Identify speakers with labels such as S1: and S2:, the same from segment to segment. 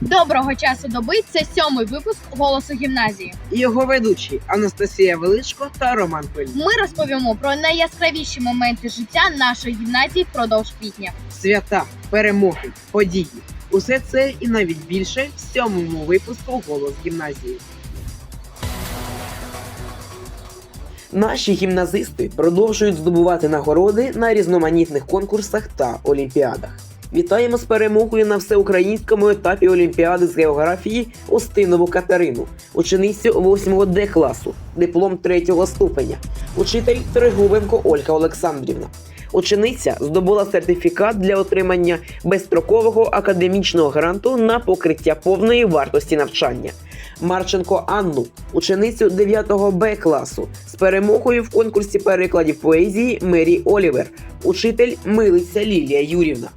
S1: Доброго часу доби. Це сьомий випуск голосу гімназії.
S2: і його ведучі Анастасія Величко та Роман Пиль.
S1: Ми розповімо про найяскравіші моменти життя нашої гімназії впродовж квітня.
S2: Свята, перемоги, події. Усе це і навіть більше в сьомому випуску голос гімназії. Наші гімназисти продовжують здобувати нагороди на різноманітних конкурсах та олімпіадах. Вітаємо з перемогою на всеукраїнському етапі Олімпіади з географії Устинову Катерину, ученицю 8-го Д класу, диплом 3 ступеня, учитель Тригубенко Ольга Олександрівна. Учениця здобула сертифікат для отримання безстрокового академічного гранту на покриття повної вартості навчання. Марченко Анну, ученицю 9-го Б класу, з перемогою в конкурсі перекладів поезії Мері Олівер, учитель Милиця Лілія Юрівна.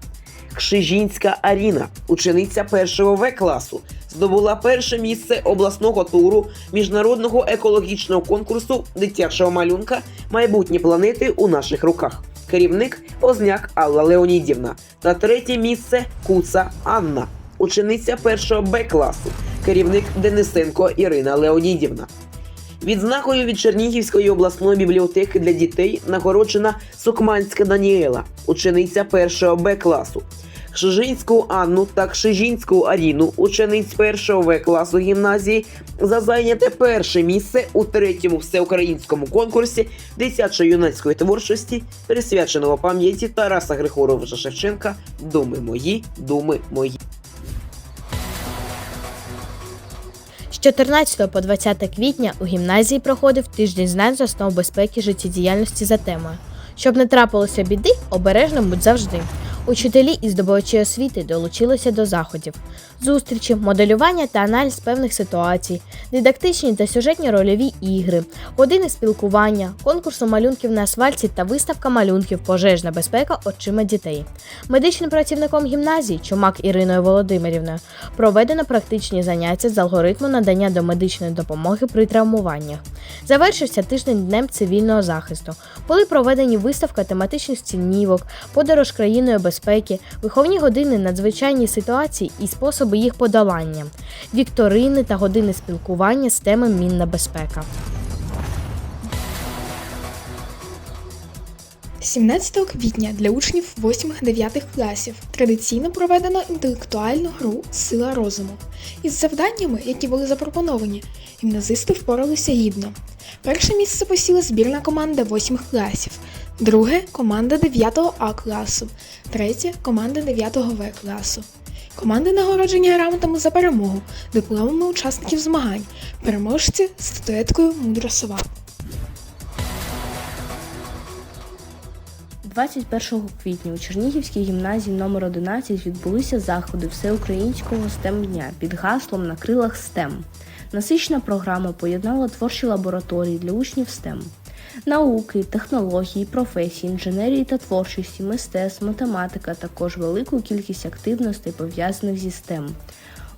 S2: Кшижінська Аріна, учениця 1 В класу, здобула перше місце обласного туру міжнародного екологічного конкурсу дитячого малюнка Майбутні планети у наших руках. Керівник Позняк Алла Леонідівна та третє місце Куца Анна, учениця 1 Б класу, керівник Денисенко Ірина Леонідівна. Відзнакою від Чернігівської обласної бібліотеки для дітей нагороджена Сукманська Даніела, учениця 1 Б класу. Кшижинську Анну та Кшижінську Аріну, учениць 1 В класу гімназії, за зайняте перше місце у третьому всеукраїнському конкурсі дитячо-юнацької творчості, присвяченого пам'яті Тараса Григоровича Шевченка Думи мої, думи мої.
S3: 14 по 20 квітня у гімназії проходив тиждень знань з основ безпеки життєдіяльності за темою. Щоб не трапилося біди, обережно будь завжди. Учителі і здобувачі освіти долучилися до заходів, зустрічі, моделювання та аналіз певних ситуацій, дидактичні та сюжетні рольові ігри, години спілкування, конкурсу малюнків на асфальті та виставка малюнків Пожежна безпека очима дітей. Медичним працівником гімназії Чумак Іриною Володимирівною проведено практичні заняття з алгоритму надання домедичної допомоги при травмуваннях. Завершився тиждень днем цивільного захисту. Були проведені виставка тематичних стільнівок, подорож країною безпеки, виховні години надзвичайні ситуації і способи їх подолання, вікторини та години спілкування з теми мінна безпека.
S4: 17 квітня для учнів 8-9 класів традиційно проведено інтелектуальну гру Сила розуму. Із завданнями, які були запропоновані, гімназисти впоралися гідно. Перше місце посіла збірна команда 8 класів, друге команда 9 А класу, третє команда 9 В класу. Команди нагороджені грамотами за перемогу, дипломами учасників змагань, переможці статуеткою Мудра сова.
S3: 21 квітня у Чернігівській гімназії номер 11 відбулися заходи всеукраїнського STEM дня під гаслом на крилах STEM. Насична програма поєднала творчі лабораторії для учнів STEM. Науки, технології, професії, інженерії та творчості, мистецтв, математика, також велику кількість активностей пов'язаних зі STEM.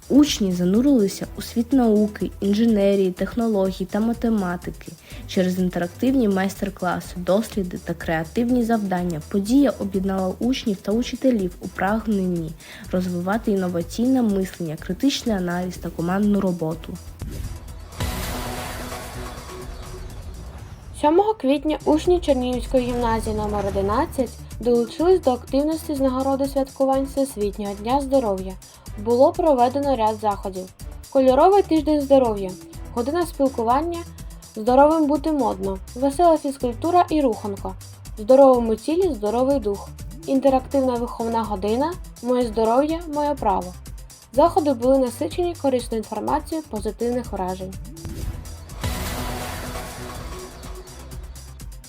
S3: Учні занурилися у світ науки, інженерії, технологій та математики через інтерактивні майстер-класи, досліди та креативні завдання. Подія об'єднала учнів та учителів у прагненні розвивати інноваційне мислення, критичний аналіз та командну роботу.
S5: 7 квітня учні Чернігівської гімназії номер 11 долучились до активності з нагороди святкувань Всесвітнього дня здоров'я. Було проведено ряд заходів. Кольоровий тиждень здоров'я, година спілкування, здоровим бути модно, весела фізкультура і руханко, в здоровому тілі здоровий дух, інтерактивна виховна година, моє здоров'я, моє право. Заходи були насичені корисною інформацією позитивних вражень.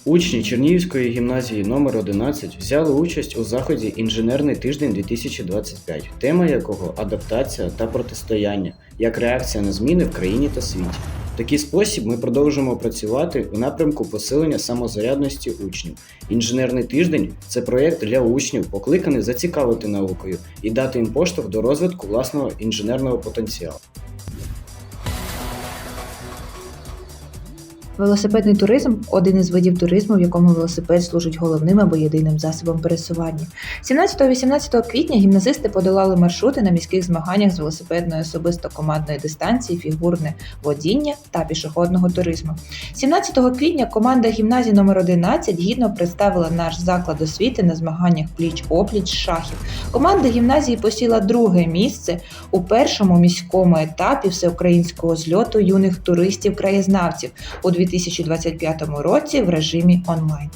S6: Учні Чернігівської гімназії номер 11 взяли участь у заході Інженерний тиждень 2025, тема якого адаптація та протистояння як реакція на зміни в країні та світі. В такий спосіб ми продовжуємо працювати у напрямку посилення самозарядності учнів. Інженерний тиждень це проєкт для учнів, покликаний зацікавити наукою і дати їм поштовх до розвитку власного інженерного потенціалу.
S7: Велосипедний туризм один із видів туризму, в якому велосипед служить головним або єдиним засобом пересування. 17-18 квітня гімназисти подолали маршрути на міських змаганнях з велосипедної особисто командної дистанції, фігурне водіння та пішохідного туризму. 17 квітня команда гімназії номер 11 гідно представила наш заклад освіти на змаганнях пліч-опліч шахів. Команда гімназії посіла друге місце у першому міському етапі всеукраїнського зльоту юних туристів-краєзнавців у 2025 році в режимі онлайн.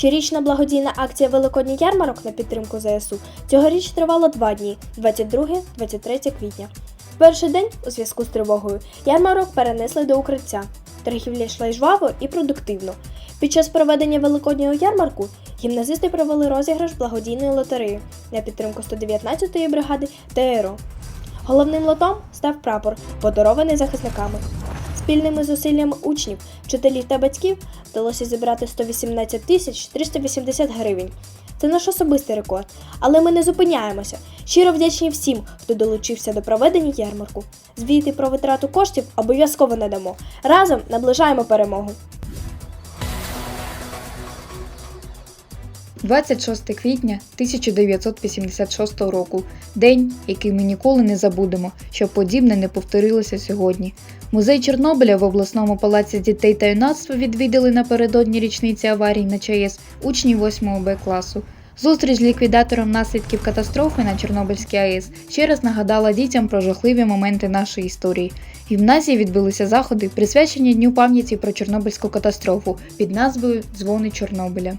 S8: Щорічна благодійна акція Великодній ярмарок на підтримку ЗСУ цьогоріч тривала два дні 22-23 квітня. В перший день, у зв'язку з тривогою, ярмарок перенесли до укриття. Торгівля йшла жваво і продуктивно. Під час проведення великоднього ярмарку гімназисти провели розіграш благодійної лотереї на підтримку 119-ї бригади ТРО. Головним лотом став прапор, подарований захисниками. Спільними зусиллями учнів, вчителів та батьків вдалося зібрати 118 тисяч 380 гривень. Це наш особистий рекорд, але ми не зупиняємося. Щиро вдячні всім, хто долучився до проведення ярмарку. Звіти про витрату коштів обов'язково надамо. Разом наближаємо перемогу.
S9: 26 квітня 1986 року день, який ми ніколи не забудемо, щоб подібне не повторилося сьогодні. Музей Чорнобиля в обласному палаці дітей та юнацтва відвідали напередодні річниці аварії на ЧАЕС учні 8 Б класу. Зустріч з ліквідатором наслідків катастрофи на Чорнобильській АЕС ще раз нагадала дітям про жахливі моменти нашої історії. В гімназії відбулися заходи, присвячені Дню пам'яті про Чорнобильську катастрофу під назвою Дзвони Чорнобиля.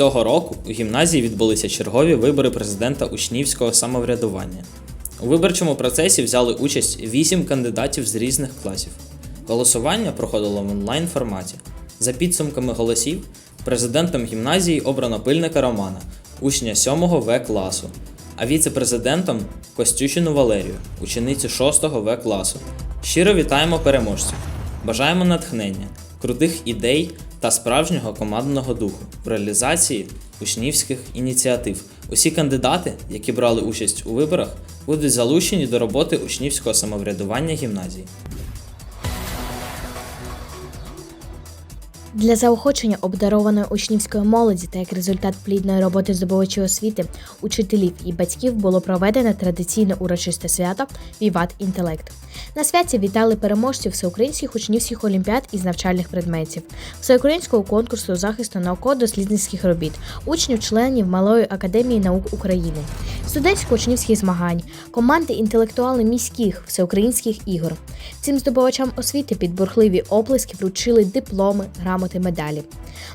S10: Цього року у гімназії відбулися чергові вибори президента учнівського самоврядування. У виборчому процесі взяли участь 8 кандидатів з різних класів. Голосування проходило в онлайн форматі. За підсумками голосів, президентом гімназії обрано пильника Романа, учня 7 В класу, а віце-президентом Костючину Валерію, ученицю 6 В класу. Щиро вітаємо переможців! Бажаємо натхнення, крутих ідей та справжнього командного духу в реалізації учнівських ініціатив. Усі кандидати, які брали участь у виборах, будуть залучені до роботи учнівського самоврядування гімназії.
S3: Для заохочення обдарованої учнівської молоді та як результат плідної роботи здобувачів освіти, учителів і батьків було проведено традиційне урочисте свято Віват Інтелект. На святі вітали переможців всеукраїнських учнівських олімпіад із навчальних предметів, всеукраїнського конкурсу захисту науково-дослідницьких робіт, учнів-членів Малої академії наук України, студентсько-учнівських змагань, команди інтелектуали міських всеукраїнських ігор. Цим здобувачам освіти під бурхливі оплески вручили дипломи, грамоти, медалі.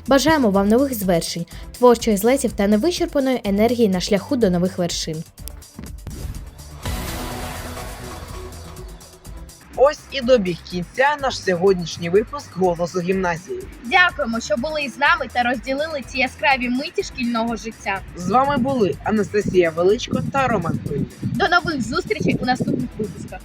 S3: Бажаємо вам нових звершень, творчих злетів та невичерпаної енергії на шляху до нових вершин.
S2: Ось і добіг кінця наш сьогоднішній випуск голосу гімназії.
S1: Дякуємо, що були з нами та розділили ці яскраві миті шкільного життя.
S2: З вами були Анастасія Величко та Роман Пильник.
S1: До нових зустрічей у наступних випусках.